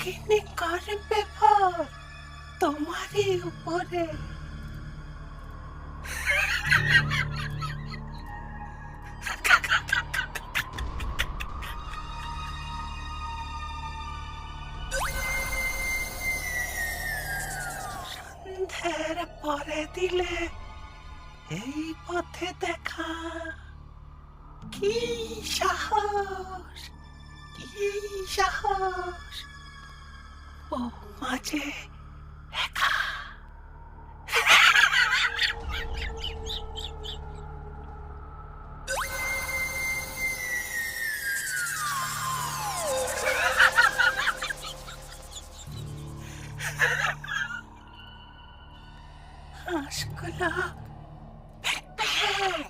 ডাকিনি করবে ভর তোমারই উপরে। পরে দিলে এই পথে দেখা কি সাহস কি সাহস? 맞지? 아쉽구나. 백백!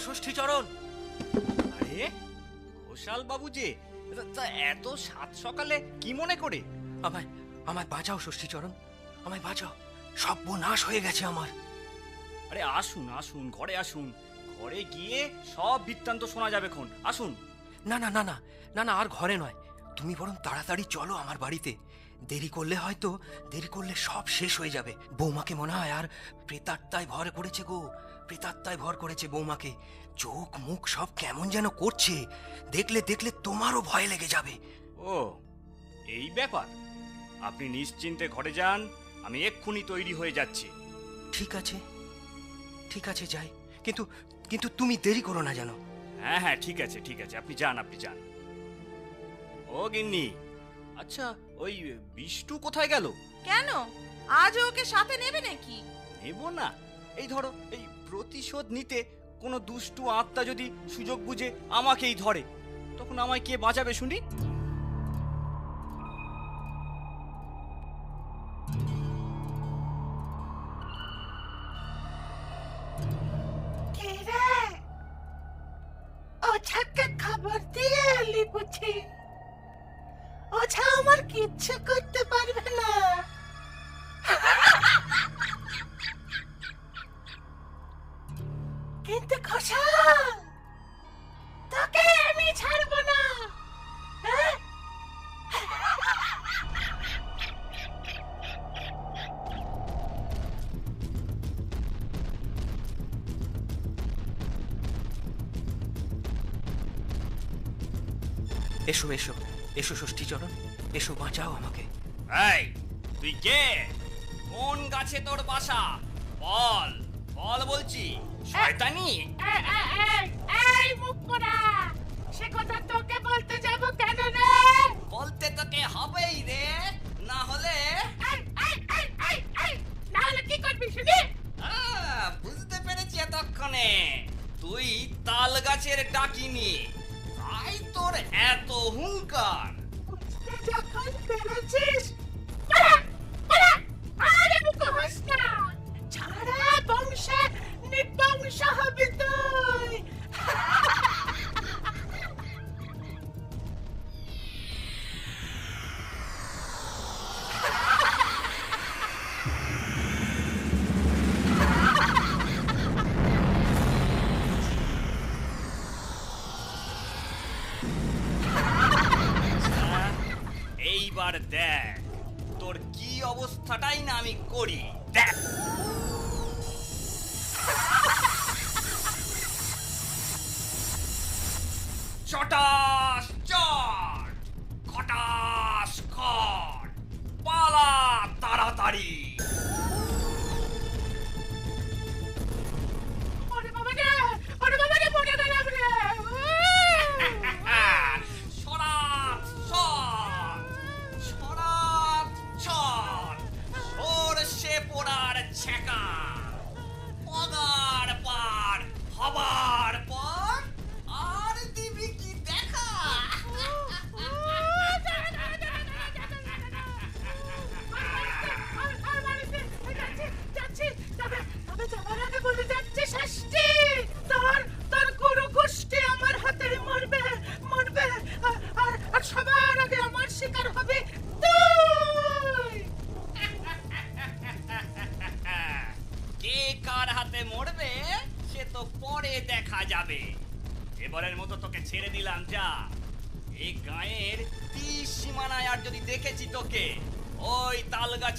ষষ্ঠীচরণ আরে ঘোষাল বাবু যে তা- এত সাত সকালে কি মনে করে? আমায় আমায় বাঁচাও ষষ্ঠীচরণ আমায় বাঁচাও। সব সর্বনাশ হয়ে গেছে আমার। আরে আসুন আসুন ঘরে আসুন। ঘরে গিয়ে সব বৃত্তান্ত শোনা যাবে খন আসুন। না না না না না না আর ঘরে নয়। তুমি বরং তাড়াতাড়ি চলো আমার বাড়িতে। দেরি করলে হয়তো দেরি করলে সব শেষ হয়ে যাবে। বৌমাকে মনে হয় আর প্রেতাত্মায় ভর করেছে গো। প্রেতাত্মায় ভর করেছে বৌমাকে। চোখ মুখ সব কেমন যেন করছে। দেখলে দেখলে তোমারও ভয় লেগে যাবে। ও এই ব্যাপার। আপনি নিশ্চিন্তে ঘরে যান আমি এক্ষুনি তৈরি হয়ে যাচ্ছি। ঠিক আছে। ঠিক আছে যাই। কিন্তু কিন্তু তুমি দেরি করো না জানো হ্যাঁ হ্যাঁ ঠিক আছে ঠিক আছে। আপনি যান আপনি যান। ও গিন্নি। আচ্ছা ওই বিষ্টু কোথায় গেল? কেন? আজ ওকে সাথে নেবে নাকি? নেব না। এই ধরো এই প্রতিশোধ নিতে কোনো দুষ্টু আত্মা যদি সুযোগ বুঝে আমাকেই ধরে, তখন আমায় কে বাঁচাবে শুনি? ঘোষাল তোকে আমি ছাড়বো না। হ্যাঁ? এসো এসো এসো ষষ্ঠীচরণ এসো বাঁচাও আমাকে। এই তুই কে? কোন গাছে তোর বাসা? বল বল বলছি। শয়তানি! এই, মুখ পোড়া! সে কথা তোকে বলতে যাব কেন রে? বলতে তোকে হবেই রে না হলে এই, নাহলে কি করবি শুনি? বুঝতে পেরেছি এতক্ষণে। তুই তাল গাছের ডাকিনি। তাই তোর এত হুঙ্কার। বুঝতে যখন পেরেছিস আমি করি দেখ ছটা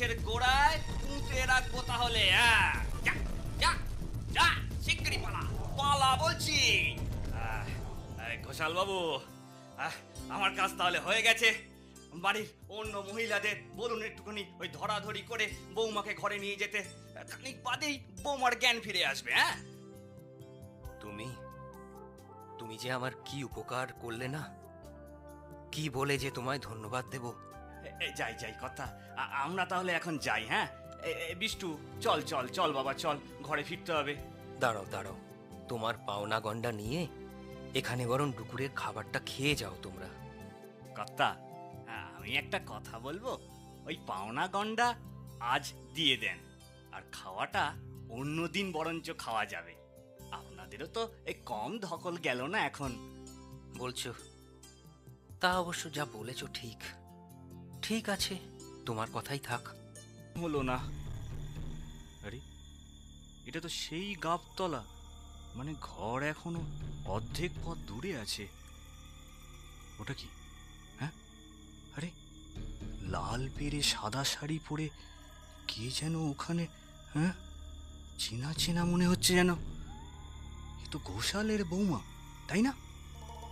গাছের গোড়ায় পুঁতে রাখব তাহলে হ্যাঁ। যা যা যা পালা। পালা বলছি। ঘোষাল বাবু আমার কাজ তাহলে হয়ে গেছে। বাড়ির অন্য মহিলাদের বলুন একটুখানি ওই ধরাধরি করে বৌমাকে ঘরে নিয়ে যেতে। খানিক বাদেই বৌমার জ্ঞান ফিরে আসবে হ্যাঁ? তুমি তুমি যে আমার কি উপকার করলে না? কি বলে যে তোমায় ধন্যবাদ দেব? যাই যাই কথা। আমরা তাহলে এখন যাই হ্যাঁ? বিষ্টু চল চল চল বাবা চল ঘরে ফিরতে হবে। দাঁড়াও দাঁড়াও। তোমার পাওনা গন্ডা নিয়ে এখানে বরং দুপুরের খাবারটা খেয়ে যাও তোমরা। কর্তা আমি একটা কথা বলব। ওই পাওনা গন্ডা আজ দিয়ে দেন আর খাওয়াটা অন্য দিন বরঞ্চ খাওয়া যাবে। আপনাদেরও তো এই কম ধকল গেল না এখন। বলছো তা অবশ্য যা বলেছ ঠিক। ঠিক আছে, তোমার কথাই থাক। হলো না। আরে, এটা তো সেই গাবতলা। মানে ঘর এখনও অর্ধেক পথ দূরে আছে। ওটা কি? হ্যাঁ? আরে, লাল পেরে সাদা শাড়ি পরে কে যেন ওখানে হ্যাঁ? চেনা চেনা মনে হচ্ছে যেন। এ তো ঘোষালের বৌমা, তাই না?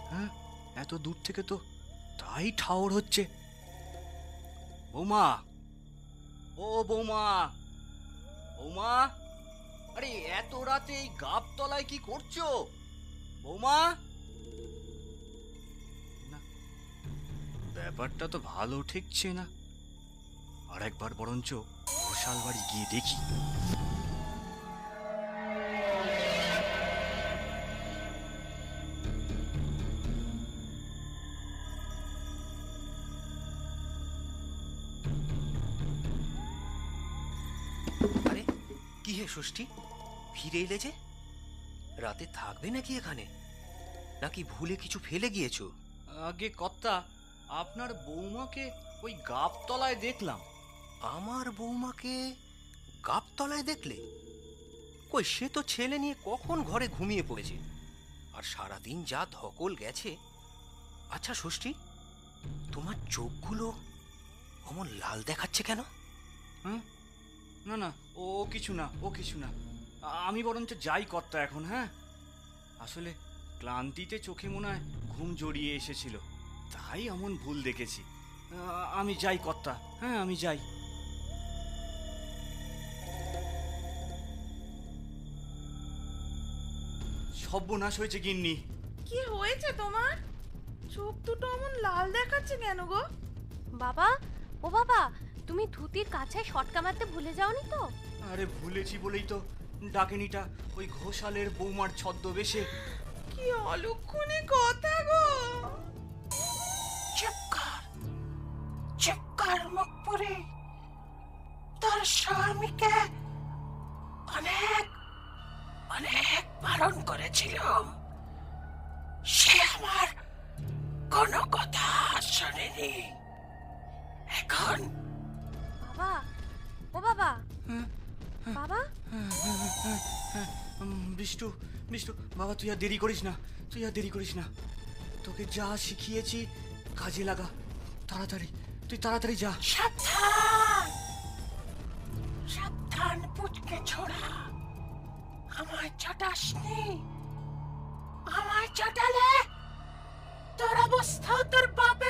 হ্যাঁ এত দূর থেকে তো তাই ঠাওর হচ্ছে। বৌমা। ও বৌমা। বৌমা। আরে, এত রাতে এই গাবতলায় কি করছ? বৌমা। ব্যাপারটা তো ভালো ঠেকছে না। আর একবার বরঞ্চ ঘোষাল বাড়ি গিয়ে দেখি। কি হে ষষ্ঠী? ফিরে এলে যে? রাতে থাকবে নাকি এখানে? নাকি ভুলে কিছু ফেলে গিয়েছো? আগে কর্তা আপনার বৌমাকে ওই গাবতলায় দেখলাম। আমার বৌমাকে গাবতলায় দেখলে? কই সে তো ছেলে নিয়ে কখন ঘরে ঘুমিয়ে পড়েছে? আর সারাদিন যা ধকল গেছে। আচ্ছা ষষ্ঠী তোমার চোখগুলো অমন লাল দেখাচ্ছে কেন? হ্যাঁ না না, ও কিছু না, ও কিছু না। আমি বরঞ্চ যাই কর্তা এখন হ্যাঁ? আসলে ক্লান্তিতে চোখে মনে হয় ঘুম জড়িয়ে এসেছিল। তাই এমন ভুল দেখেছি। আমি যাই কর্তা হ্যাঁ আমি যাই। সর্বনাশ হয়েছে গিন্নি। কি হয়েছে তোমার? চোখ দুটো অমন লাল দেখাচ্ছে কেন গো? বাবা, ও বাবা তুমি ধুতির কাছে শটকা মারতে ভুলে যাওনি তো? আরে ভুলেছি বলেই তো ডাকেনিটা ওই ঘোষালের বৌমার ছদ্মবেশে। কি অলক্ষণে কথা বিষ্টু বিষ্টু, বাবা, তুই আর দেরি করিস না, তুই আর দেরি করিস না। তোকে যা শিখিয়েছি, কাজে লাগা। তাড়াতাড়ি, তুই তাড়াতাড়ি যা। সাবধান! সাবধান পুটকে ছোড়া। আমায় চটাসনি আমায় চটালে তোর অবস্থা, তোর বাপের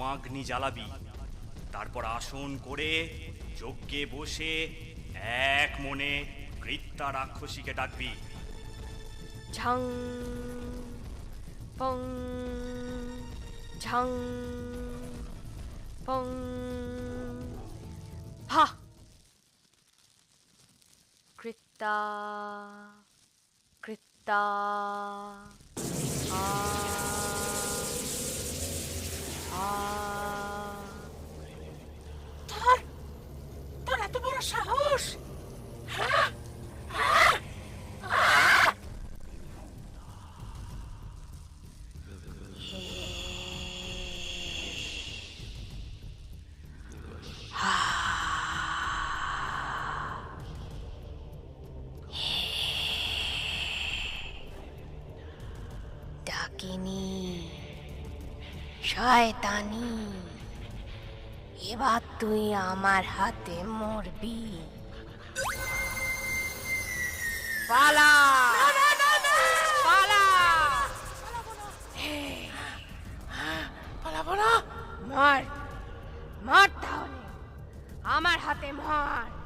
হোমাগ্নি জ্বালাবি। তারপর আসন করে যজ্ঞে বসে এক মনে কৃত্যা রাক্ষসীকে ডাকবি। ঝং, পং ঝং, পং, হা। কৃত্তা কৃত্তা আ আ তোর তোর এত বড় সাহস শয়তানি। এবার তুই আমার হাতে মরবি। পালা। পালা। মর। মর তাহলে। আমার হাতে মর।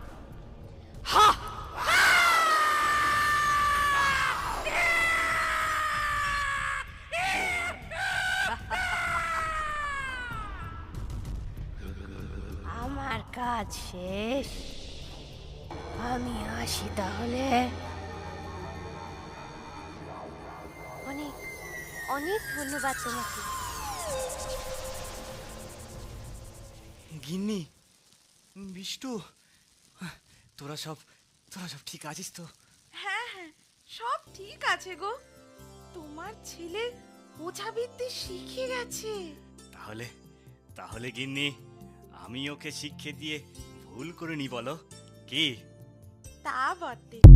কাজ শেষ। আমি আসি তাহলে। অনেক অনেক ধন্যবাদ তোমাকে। গিন্নি বিষ্টু তোরা সব তোরা সব ঠিক আছিস তো? হ্যাঁ হ্যাঁ সব ঠিক আছে গো। তোমার ছেলে বোঝাবিদ্যে শিখে গেছে। তাহলে তাহলে গিন্নি আমি ওকে শিক্ষে দিয়ে ভুল করে নি বলো। কি? তা বটে।